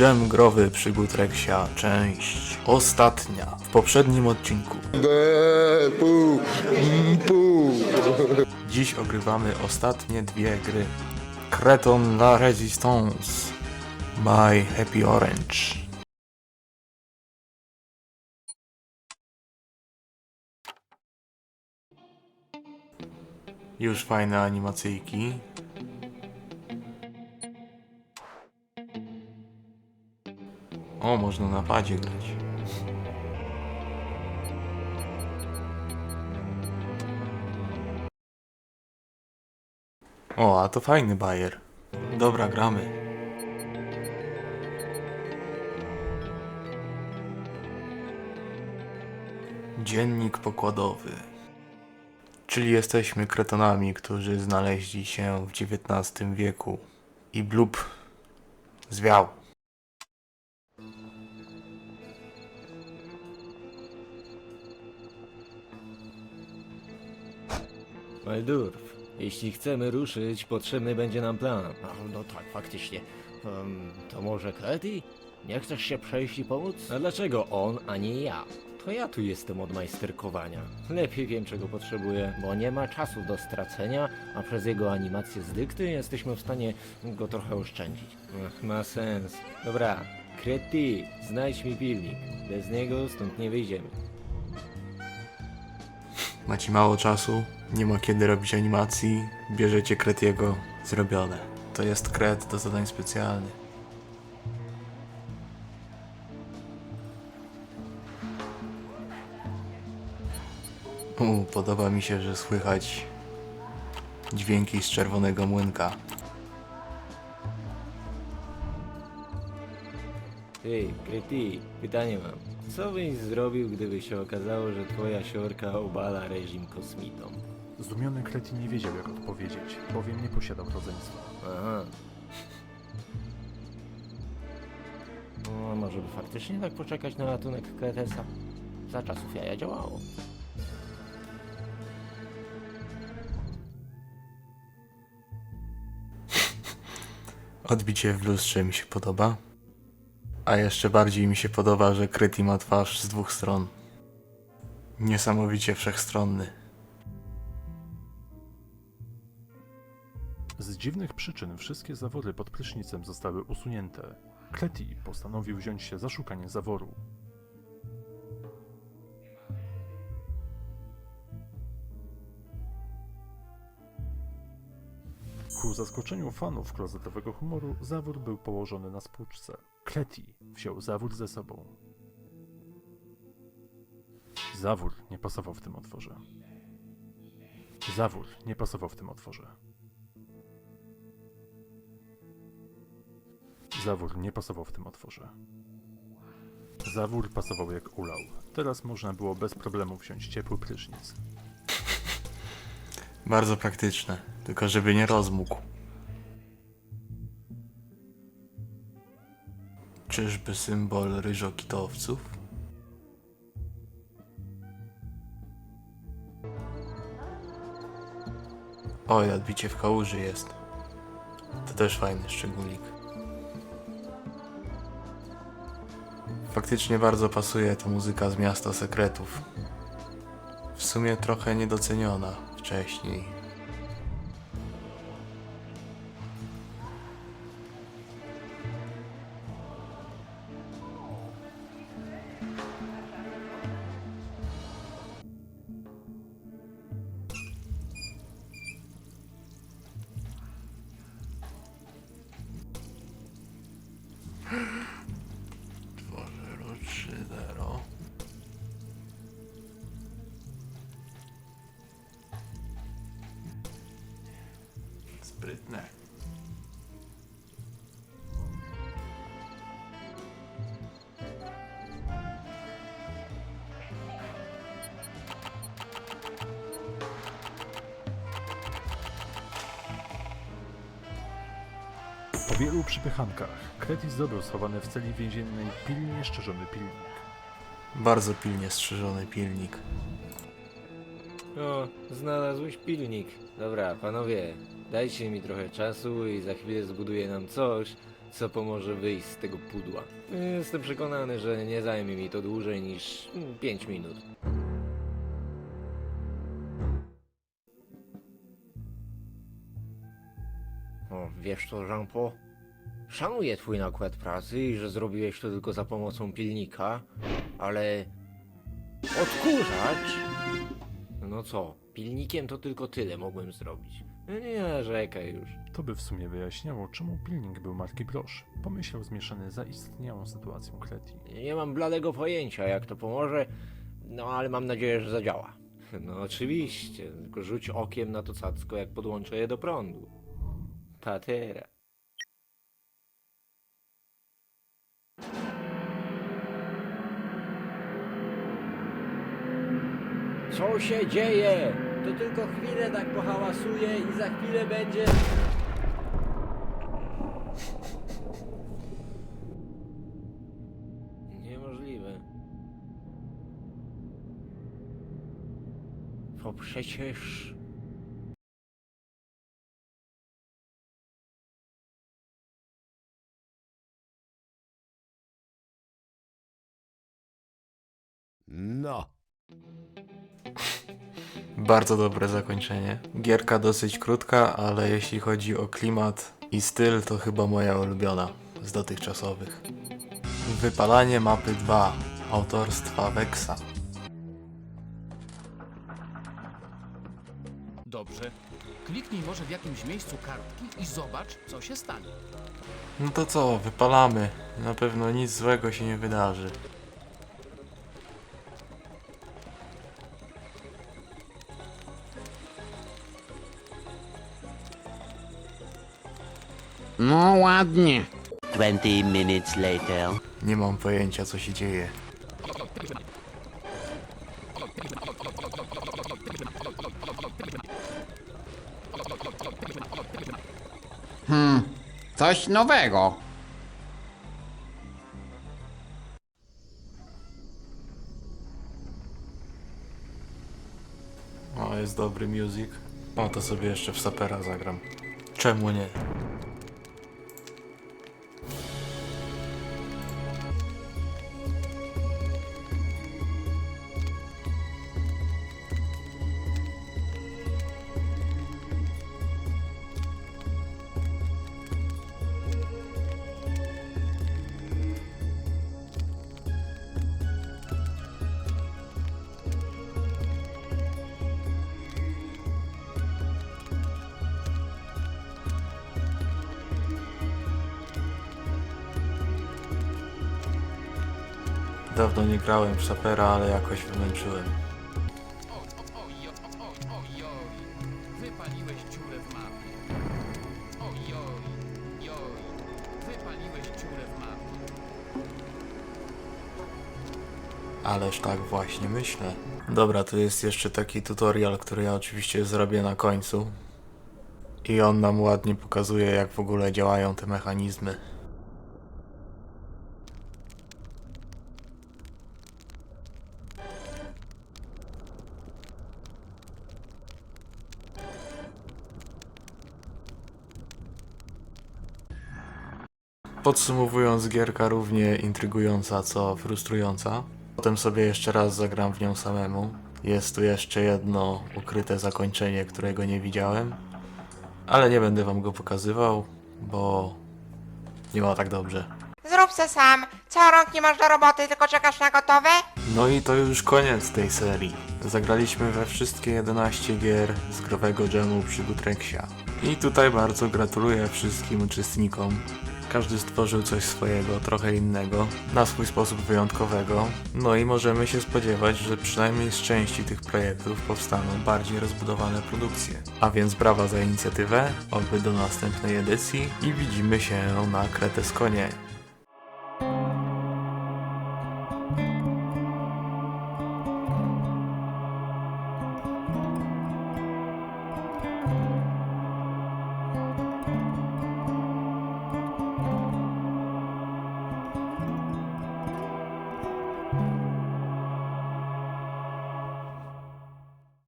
Dżem growy przygód Reksia, część ostatnia. W poprzednim odcinku. Be, pu, pu. Dziś ogrywamy ostatnie dwie gry. Creton La Resistance by Happy Orange. Już fajne animacyjki. O, można na padzie grać. O, a to fajny bajer. Dobra, gramy. Dziennik pokładowy. Czyli jesteśmy kretonami, którzy znaleźli się w XIX wieku. I blub zwiał. Waldurf, jeśli chcemy ruszyć, potrzebny będzie nam plan. A, no tak, faktycznie. Em, to może Kreti? Nie chcesz się przejść i pomóc? A dlaczego on, a nie ja? To ja tu jestem od majsterkowania. Lepiej wiem, czego potrzebuję, bo nie ma czasu do stracenia, a przez jego animację z dykty jesteśmy w stanie go trochę oszczędzić. Ach, ma sens. Dobra, Kreti, znajdź mi pilnik. Bez niego stąd nie wyjdziemy. Macie mało czasu, nie ma kiedy robić animacji, bierzecie Kretiego, zrobione. To jest Kret do zadań specjalnych. U, podoba mi się, że słychać dźwięki z czerwonego młynka. Hej, Kreti, pytanie mam. Co byś zrobił, gdyby się okazało, że twoja siorka obala reżim kosmitom? Zdumiony Kreti nie wiedział, jak odpowiedzieć, bowiem nie posiadał rodzeństwa. Aha. No, może by faktycznie tak poczekać na ratunek Kretesa? Za czasów jaja działało. Odbicie w lustrze mi się podoba. A jeszcze bardziej mi się podoba, że Kreti ma twarz z dwóch stron. Niesamowicie wszechstronny. Z dziwnych przyczyn wszystkie zawory pod prysznicem zostały usunięte. Kreti postanowił wziąć się za szukanie zaworu. Ku zaskoczeniu fanów klozetowego humoru, zawór był położony na spłuczce. Kreti wziął zawór ze sobą. Zawór nie pasował w tym otworze. Zawór nie pasował w tym otworze. Zawór nie pasował w tym otworze. Zawór pasował jak ulał. Teraz można było bez problemu wziąć ciepły prysznic. Bardzo praktyczne, tylko żeby nie rozmógł. Czyżby symbol ryżokitowców? Oj, odbicie w kałuży jest. To też fajny szczególnik. Faktycznie bardzo pasuje ta muzyka z Miasta Sekretów. W sumie trochę niedoceniona wcześniej. Sprytne. Po wielu przypychankach, Kreti zdobył schowany w celi więziennej pilnie szczerzony pilnik. Bardzo pilnie strzeżony pilnik. O, znalazłeś pilnik. Dobra, panowie, dajcie mi trochę czasu i za chwilę zbuduję nam coś, co pomoże wyjść z tego pudła. Jestem przekonany, że nie zajmie mi to dłużej niż 5 minut. O, wiesz co, Jean-Paul? Szanuję twój nakład pracy i że zrobiłeś to tylko za pomocą pilnika, ale... Odkurzacz? No co, pilnikiem to tylko tyle mogłem zrobić. No Nie narzekaj już. To by w sumie wyjaśniało, czemu pilnik był marki Brosz. Pomyślał zmieszany zaistniałą sytuacją Kleti. Nie mam bladego pojęcia, jak to pomoże, no ale mam nadzieję, że zadziała. No oczywiście, tylko rzuć okiem na to cacko, jak podłączę je do prądu. Patera. Co się dzieje? To tylko chwilę tak pohałasuje i za chwilę będzie... Niemożliwe. To przecież... No. Bardzo dobre zakończenie. Gierka dosyć krótka, ale jeśli chodzi o klimat i styl, to chyba moja ulubiona z dotychczasowych. Wypalanie mapy 2 autorstwa Wexa. Dobrze. Kliknij może w jakimś miejscu kartki i zobacz, co się stanie. No to co, wypalamy. Na pewno nic złego się nie wydarzy. No ładnie. 20 minutes later. Nie mam pojęcia co się dzieje. Coś nowego. O, jest dobry music. O, to sobie jeszcze w sapera zagram. Czemu nie? Dawno nie grałem w sapera, ale jakoś wymęczyłem. Ależ tak właśnie myślę. Dobra, tu jest jeszcze taki tutorial, który ja oczywiście zrobię na końcu. I on nam ładnie pokazuje, jak w ogóle działają te mechanizmy. Podsumowując, gierka równie intrygująca, co frustrująca. Potem sobie jeszcze raz zagram w nią samemu. Jest tu jeszcze jedno ukryte zakończenie, którego nie widziałem. Ale nie będę wam go pokazywał, bo nie ma tak dobrze. Zrób se sam. Co rąk nie masz do roboty, tylko czekasz na gotowe? No i to już koniec tej serii. Zagraliśmy we wszystkie 11 gier z growego dżemu przy Gutrexia. I tutaj bardzo gratuluję wszystkim uczestnikom. Każdy stworzył coś swojego, trochę innego, na swój sposób wyjątkowego. No i możemy się spodziewać, że przynajmniej z części tych projektów powstaną bardziej rozbudowane produkcje. A więc brawa za inicjatywę, oby do następnej edycji i widzimy się na Kreteskonie.